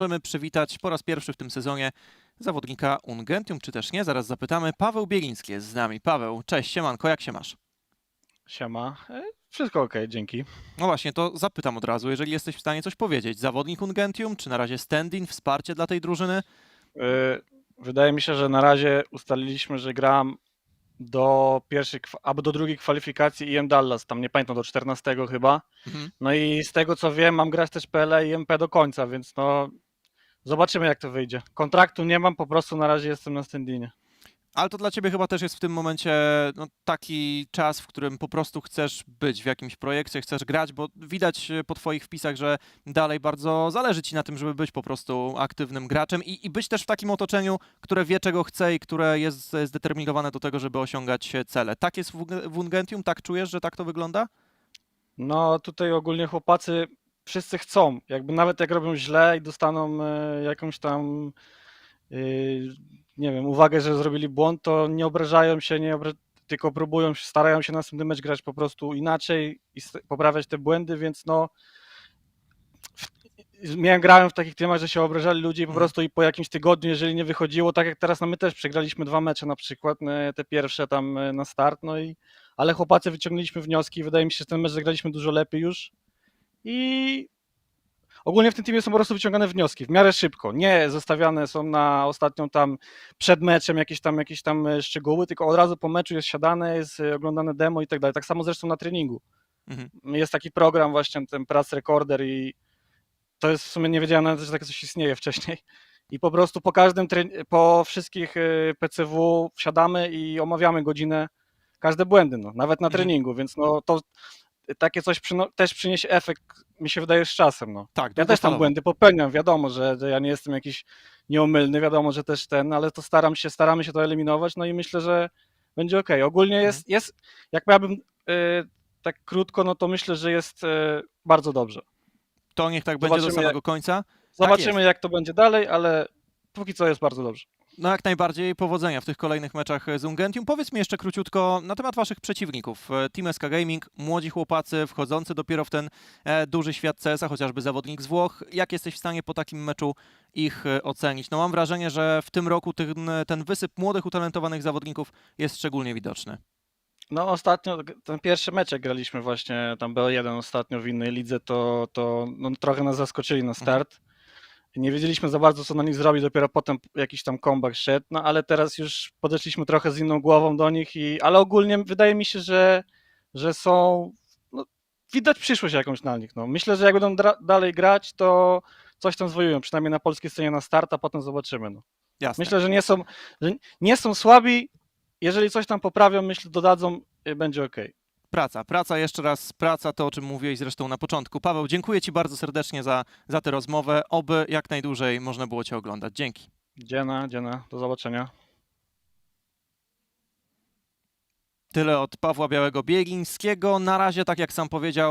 Możemy przywitać po raz pierwszy w tym sezonie zawodnika Ungentium, czy też nie, zaraz zapytamy. Paweł Bieliński jest z nami. Paweł, cześć, siemanko, jak się masz? Siema. E, Wszystko ok, dzięki. No właśnie, to zapytam od razu, jeżeli jesteś w stanie coś powiedzieć. Zawodnik Ungentium, czy na razie stand-in, wsparcie dla tej drużyny? E, Wydaje mi się, że na razie ustaliliśmy, że gram do pierwszej albo do drugiej kwalifikacji IM Dallas, tam nie pamiętam, do 14 chyba. Mhm. No i z tego co wiem, mam grać też PLA i MP do końca, więc no zobaczymy jak to wyjdzie. Kontraktu nie mam, po prostu na razie jestem na standinie. Ale to dla ciebie chyba też jest w tym momencie no, taki czas, w którym po prostu chcesz być w jakimś projekcie, chcesz grać, bo widać e, po twoich wpisach, że dalej bardzo zależy ci na tym, żeby być po prostu aktywnym graczem i, i być też w takim otoczeniu, które wie czego chce i które jest zdeterminowane do tego, żeby osiągać e, cele. Tak jest w Ungentium? Tak czujesz, że tak to wygląda? No tutaj ogólnie chłopacy wszyscy chcą, jakby nawet jak robią źle i dostaną e, jakąś tam yy, nie wiem, uwagę, że zrobili błąd, to nie obrażają się, nie obra- tylko próbują, starają się następny mecz grać po prostu inaczej i poprawiać te błędy, więc no miałem grałem w takich teamach, że się obrażali ludzie i po Mhm. prostu i po jakimś tygodniu, jeżeli nie wychodziło, tak jak teraz, no my też przegraliśmy dwa mecze na przykład, e, te pierwsze tam e, na start, no i ale chłopacy wyciągnęliśmy wnioski i wydaje mi się, że ten mecz zagraliśmy dużo lepiej już i ogólnie w tym teamie są po prostu wyciągane wnioski w miarę szybko, nie zostawiane są na ostatnią tam przed meczem jakieś tam, jakieś tam e, szczegóły, tylko od razu po meczu jest siadane, jest e, oglądane demo i tak dalej, tak samo zresztą na treningu. Mhm. Jest taki program właśnie, ten Prac Recorder i to jest w sumie, nie wiedziałem nawet, że takie coś istnieje wcześniej. I po prostu po każdym, po wszystkich e, PCW wsiadamy i omawiamy godzinę, każde błędy, no, nawet na Mhm. treningu, więc no to takie coś przyno- też przyniesie efekt, mi się wydaje, z czasem, no. Tak, Ja też tam błędy popełniam, wiadomo, że, że ja nie jestem jakiś nieomylny, wiadomo, że też ten, ale to staram się, staramy się to eliminować, no i myślę, że będzie ok. Ogólnie Mhm. jest, jest jak miałbym e, tak krótko, no to myślę, że jest e, bardzo dobrze. To niech tak będzie do Zobaczymy, samego końca. Zobaczymy, jak to będzie dalej, ale póki co jest bardzo dobrze. No jak najbardziej powodzenia w tych kolejnych meczach z Ungentium. Powiedz mi jeszcze króciutko na temat waszych przeciwników. E, Team SK Gaming, młodzi chłopacy wchodzący dopiero w ten e, duży świat CS-a, chociażby zawodnik z Włoch. Jak jesteś w stanie po takim meczu ich e, ocenić? No mam wrażenie, że w tym roku ten, ten wysyp młodych, utalentowanych zawodników jest szczególnie widoczny. No ostatnio, ten pierwszy mecz jak graliśmy właśnie, tam BO1 ostatnio w innej lidze, to, to no, trochę nas zaskoczyli na start. Nie wiedzieliśmy za bardzo, co na nich zrobić, dopiero potem jakiś tam comeback szedł, no ale teraz już podeszliśmy trochę z inną głową do nich, i, ale ogólnie wydaje mi się, że, że są, no, widać przyszłość jakąś na nich. No. Myślę, że jak będą dalej grać, to coś tam zwojują, przynajmniej na polskiej scenie na start, a potem zobaczymy. No. Jasne. Myślę, że nie są, że nie są słabi. Jeżeli coś tam poprawią, myślę, dodadzą, y, będzie ok. Praca, praca, jeszcze raz praca, to o czym mówiłeś zresztą na początku. Paweł, dziękuję Ci bardzo serdecznie za, za tę rozmowę. Oby jak najdłużej można było Cię oglądać. Dzięki. Dziena, dziena, do zobaczenia. Tyle od Pawła Białego Biegińskiego. Na razie, tak jak sam powiedział,